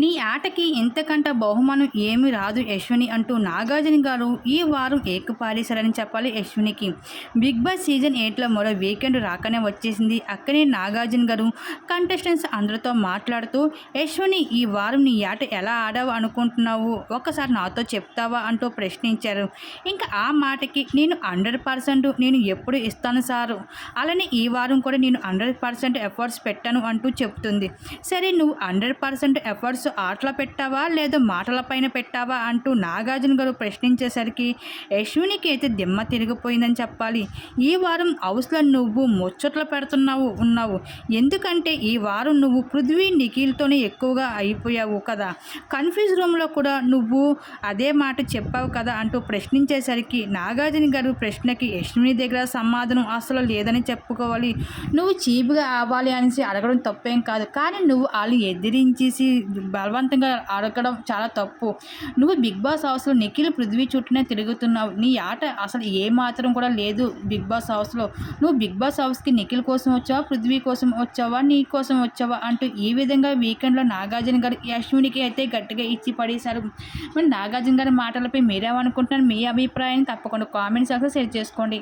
నీ ఆటకి ఇంతకంట బహుమానం ఏమి రాదు యశ్విని అంటూ నాగార్జున గారు ఈ వారం ఏకపారేశారని చెప్పాలి యశ్వినికి. బిగ్ బాస్ సీజన్ ఎయిట్లో మరో వీకెండ్ రాకనే వచ్చేసింది. అక్కడే నాగార్జున గారు కంటెస్టెంట్స్ అందరితో మాట్లాడుతూ యశ్విని ఈ వారం నీ ఆట ఎలా ఆడావు అనుకుంటున్నావు? ఒక్కసారి నాతో చెప్తావా అంటూ ప్రశ్నించారు. ఇంకా ఆ మాటకి నేను హండ్రెడ్ పర్సెంట్ నేను ఎప్పుడు ఇస్తాను సారు. అలానే ఈ వారం కూడా నేను హండ్రెడ్ పర్సెంట్ ఎఫర్ట్స్ పెట్టాను అంటూ చెప్తుంది. సరే నువ్వు హండ్రెడ్ పర్సెంట్ ఎఫర్ట్స్ ఆటలో పెట్టావా లేదా మాటల పైన పెట్టావా అంటూ నాగార్జున గారు ప్రశ్నించేసరికి యశ్వినికి అయితే దిమ్మ తిరిగిపోయిందని చెప్పాలి. ఈ వారం హౌస్లో నువ్వు ముచ్చట్లు పెడుతున్నావు ఉన్నావు. ఎందుకంటే ఈ వారం నువ్వు పృథ్వీ నిఖిల్తోనే ఎక్కువగా అయిపోయావు కదా. కన్ఫ్యూజ్ రూమ్లో కూడా నువ్వు అదే మాట చెప్పావు కదా అంటూ ప్రశ్నించేసరికి నాగార్జున గారు ప్రశ్నకి యశ్విని దగ్గర సమాధానం అసలు లేదని చెప్పుకోవాలి. నువ్వు చీపుగా అవ్వాలి అనేసి అడగడం తప్పేం కాదు. కానీ నువ్వు వాళ్ళు ఎదిరించేసి బలవంతంగా అడగడం చాలా తప్పు. నువ్వు బిగ్ బాస్ హౌస్లో నిఖిల్ పృథ్వీ చుట్టూనే తిరుగుతున్నావు. నీ ఆట అసలు ఏ మాత్రం కూడా లేదు బిగ్ బాస్ హౌస్లో. నువ్వు బిగ్ బాస్ హౌస్కి నిఖిల్ కోసం వచ్చావా? పృథ్వీ కోసం వచ్చావా? నీ కోసం వచ్చావా? అంటూ ఈ విధంగా వీకెండ్లో నాగార్జున గారు అశ్వినికి అయితే గట్టిగా ఇచ్చి పడేశారు. మరి నాగార్జున గారి మాటలపై మీరేమనుకుంటున్నారు? మీ అభిప్రాయాన్ని తప్పకుండా కామెంట్ సెక్షన్ షేర్ చేసుకోండి.